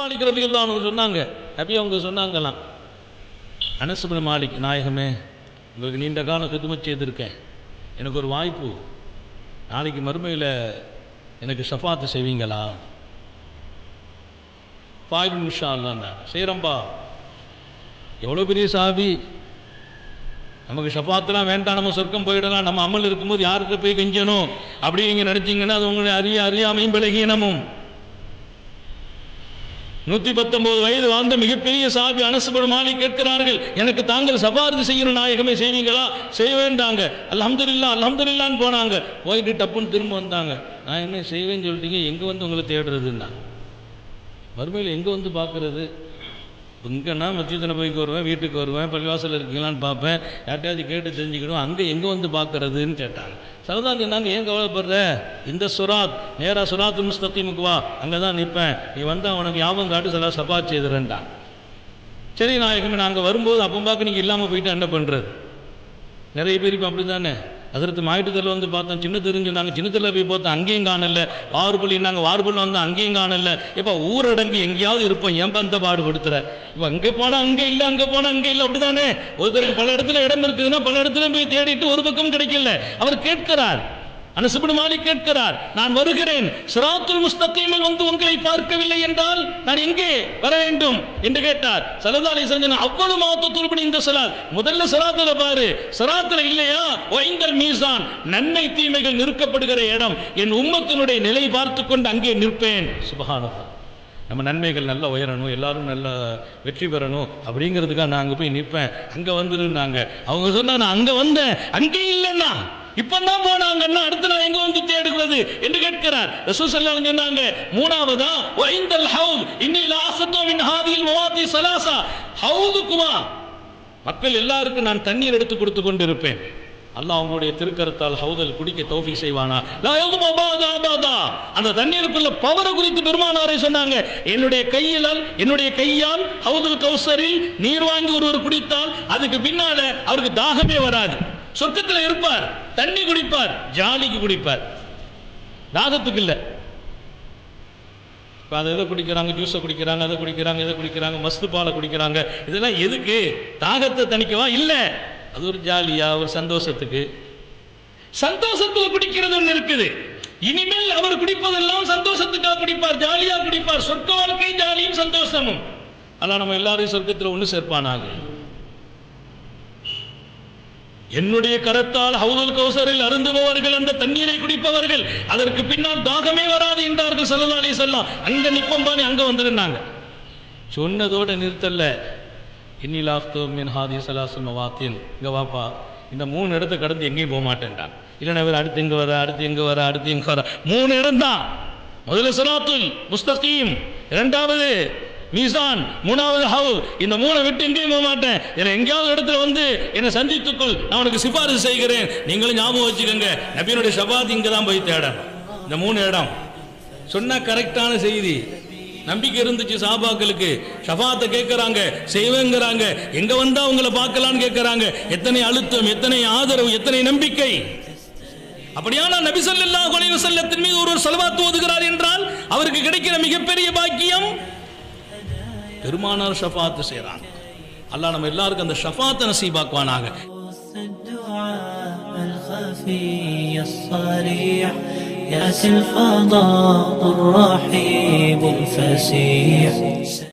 மாலிக் ரபிகள் தான் அவங்க சொன்னாங்க. நபி அவங்க சொன்னாங்களாம். அனசுபின் மாலிக் நாயகமே உங்களுக்கு நீண்ட காலம் கிதுமத் செய்திருக்கேன் எனக்கு ஒரு வாய்ப்பு. நாளைக்கு மறுமையில் எனக்கு சஃபாத்து செய்வீங்களா? ஃபாய்வு நிமிஷம் இல்லைன்னா செய்கிறம்பா எவ்வளோ பெரிய சாபி? நமக்கு ஷஃபாத்துலாம் வேண்டாம் நம்ம சொர்க்கம் போயிடலாம் நம்ம அமல் இருக்கும்போது யாருக்கு போய் கெஞ்சணும்? அப்படி நீங்கள் நினச்சிங்கன்னா அது உங்களுடைய அறிய அறியாமையும் பலகீனமும் நூற்றி பத்தொம்போது வயது வாழ்ந்த மிகப்பெரிய சாபி அனசுபடு கேட்கிறார்கள் எனக்கு தாங்கள் சபாரதி செய்யணும் நாயகமே செய்வீங்களா? செய்ய வேண்டாங்க. அல்ஹம்துலில்லா அல்ஹம்துலில்லான்னு போனாங்க. போயிட்டு டப்புன்னு திரும்ப வந்தாங்க. நான் என்ன செய்வேன்னு சொல்லிட்டீங்க எங்கே வந்து உங்களை தேடுறதுன்னா? மறுமையில் எங்கே வந்து பார்க்குறது? எங்கன்னா மத்தியத்தில் போய்க்கு வருவேன் வீட்டுக்கு வருவேன் பள்ளிவாசல் இருக்கீங்களான்னு பார்ப்பேன். யார்ட்டையாவது கேட்டு தெரிஞ்சுக்கிடுவோம் அங்கே எங்கே வந்து பார்க்கறதுன்னு கேட்டாங்க. சரதாந்தி நாங்கள் ஏன் கவலைப்படுற? இந்த சுராத் நேராக சுராத் முஸ்தகிமுக்கு வா அங்கே தான் நிற்பேன். நீ வந்தால் உனக்கு ஞாபகம் காட்டு சில சபா செய்துறேன்டான் சரி நாயகமே நாங்கள் வரும்போது அப்போ பார்க்க நீங்கள் இல்லாமல் போயிட்டு என்ன பண்ணுறது நிறைய பேர் இப்போ அப்படி தானே அதற்கு மாயிட்டத்தில் வந்து பார்த்தோம் சின்ன தெரிஞ்சு நாங்கள் தெருவில் போய் பார்த்தோம் அங்கேயும் காணல. வார்பள்ளி நாங்கள் வார்பள்ளி வந்து அங்கேயும் காணல. இப்போ ஊரடங்கு எங்கேயாவது இருப்போம். ஏன் அந்த பாடு கொடுத்துற. இப்போ அங்கே போனால் அங்கே இல்லை அங்கே போனால் அங்கே இல்லை. அப்படி தானே ஒருத்தருக்கு பல இடத்துல இடம் இருக்குதுன்னா பல இடத்துல போய் தேடிட்டு ஒரு பக்கம் கிடைக்கல. அவர் கேட்கிறார். அனசுபின் மாலி கேட்கிறார் நான் வருகிறேன். சிராத்துல் முஸ்தகீமில் வந்து உங்களை பார்க்கவில்லை என்றால் நான் எங்கே வர வேண்டும்? என்று கேட்டார். சலதாலி செஞ்சன அவ்வளவு மாத்த இந்த சலாத் முதல்ல சிராத்துல பாரு. சிராத்துல இல்லையா? ஒய்ந்தல் மீசான் நன்மை தீமைகள் நிற்கப்படுகிற இடம். என் உம்மத்தினுடைய நிலை பார்த்து கொண்டு அங்கே நிற்பேன். சுபஹானல்லாஹ். நம்ம நன்மைகள் நல்லா உயரணும் எல்லாரும் நல்லா வெற்றி பெறணும் அப்படிங்கிறதுக்காக நான் அங்கே போய் நிற்பேன். அங்கே வந்துருந்தாங்க அவங்க சொன்னா நான் அங்கே வந்தேன். அங்கே இல்லைன்னா இப்பதான் போனாங்கன்னா அடுத்து நான் எங்க வந்து தேடுகிறது என்று கேட்கிறார். ரசூல் ஸல்லல்லாஹு சொன்னாங்க மூணாவதா? வைந்தல் ஹவுத் இன்னில் ஆசத்தோ மின் ஹாதியில் மவாதி சலாசா. ஹவுதுக்குமா? மக்கள் எல்லாருக்கும் நான் தண்ணீர் எடுத்து கொடுத்து கொண்டிருப்பேன். அல்லாஹ் அவங்களுடைய திருக்கரத்தால் ஹவுதல் குடிக்க தௌஃபி செய்வானா? அந்த தண்ணீருக்குள்ள பவரை குறித்து பெருமானாரை சொன்னாங்க என்னுடைய கையிலால் என்னுடைய கையால் ஹவுதுல் கௌசரில் நீர் வாங்கி ஒருவர் குடித்தால் அதுக்கு பின்னால அவருக்கு தாகமே வராது. சொர்க்கத்தில் இருப்பார். தண்ணி குடிப்பார் ஜாலிக்கு குடிப்பார். தாகத்துக்கு இல்லை. இப்போ அதை எதை குடிக்கிறாங்க ஜூஸை குடிக்கிறாங்க அதை குடிக்கிறாங்க இதை குடிக்கிறாங்க மஸ்து பாலை குடிக்கிறாங்க. இதெல்லாம் எதுக்கு? தாகத்தை தணிக்கவா? இல்லை. அது ஒரு ஜாலியா ஒரு சந்தோஷத்துக்கு. சந்தோஷத்துல குடிக்கிறது ஒன்று இருக்குது. இனிமேல் அவர் குடிப்பதெல்லாம் சந்தோஷத்துக்காக குடிப்பார் ஜாலியாக குடிப்பார். சொர்க்க வாழ்க்கை ஜாலியும் சந்தோஷமும். ஆனால் நம்ம எல்லாரையும் சொர்க்கத்தில் ஒன்று சேர்ப்பானாங்க என்னுடைய கரத்தால் ஹவுதுல் கௌசரில் அருந்துபவர்கள் அந்த தண்ணீரை குடிப்பவர்கள் அதற்கு பின்னால் தாகமே வராது என்றார்கள் ஸல்லல்லாஹு அலைஹி அங்கே நிப்பம் நிப்பம்பானே அங்க வந்துருந்தாங்க. சொன்னதோட நிறுத்தல்ல. இன்னிலாஃப்தோ மின் ஹாதி சலாசுல் மவாத்தின். இங்க வாப்பா இந்த மூணு இடத்த கடந்து எங்கேயும் போக மாட்டேன்டான் இல்லைன்னா இவர் அடுத்து இங்க வர அடுத்து இங்க வர அடுத்து இங்க வர. மூணு இடம் தான். முதல்ல சலாத்துல் முஸ்தகீம். இரண்டாவது மீசான் மூணாவது ஹவு. இந்த மூணை விட்டு எங்கேயும் போக மாட்டேன். என்னை எங்கேயாவது இடத்துல வந்து என்னை சந்தித்துக்குள். நான் உனக்கு சிபாரிசு செய்கிறேன். நீங்களும் ஞாபகம் வச்சுக்கோங்க. நபியினுடைய சபாதி இங்கே தான் போய் தேடணும். இந்த மூணு இடம். சொன்ன கரெக்டான செய்தி. நம்பிக்கை இருந்துச்சு சாபாக்களுக்கு. ஷபாத்தை கேட்கறாங்க. செய்வேங்கிறாங்க. எங்க வந்தா உங்களை பார்க்கலான்னு கேட்கறாங்க. எத்தனை அழுத்தம் எத்தனை ஆதரவு எத்தனை நம்பிக்கை. அப்படியான நபி ஸல்லல்லாஹு அலைஹி மீது ஒருவர் செலவாத்து ஓதுகிறார் என்றால் அவருக்கு கிடைக்கிற மிகப்பெரிய பாக்கியம் பெருமானார் ஷஃபாத்து செய்றாங்க அல்லாஹ் நம்ம எல்லாருக்கும் அந்த ஷஃபாத்தை நசீபாக்குவானாக الدعاء الخفي الصريح يأتي الفضاء الرحيب الفسيح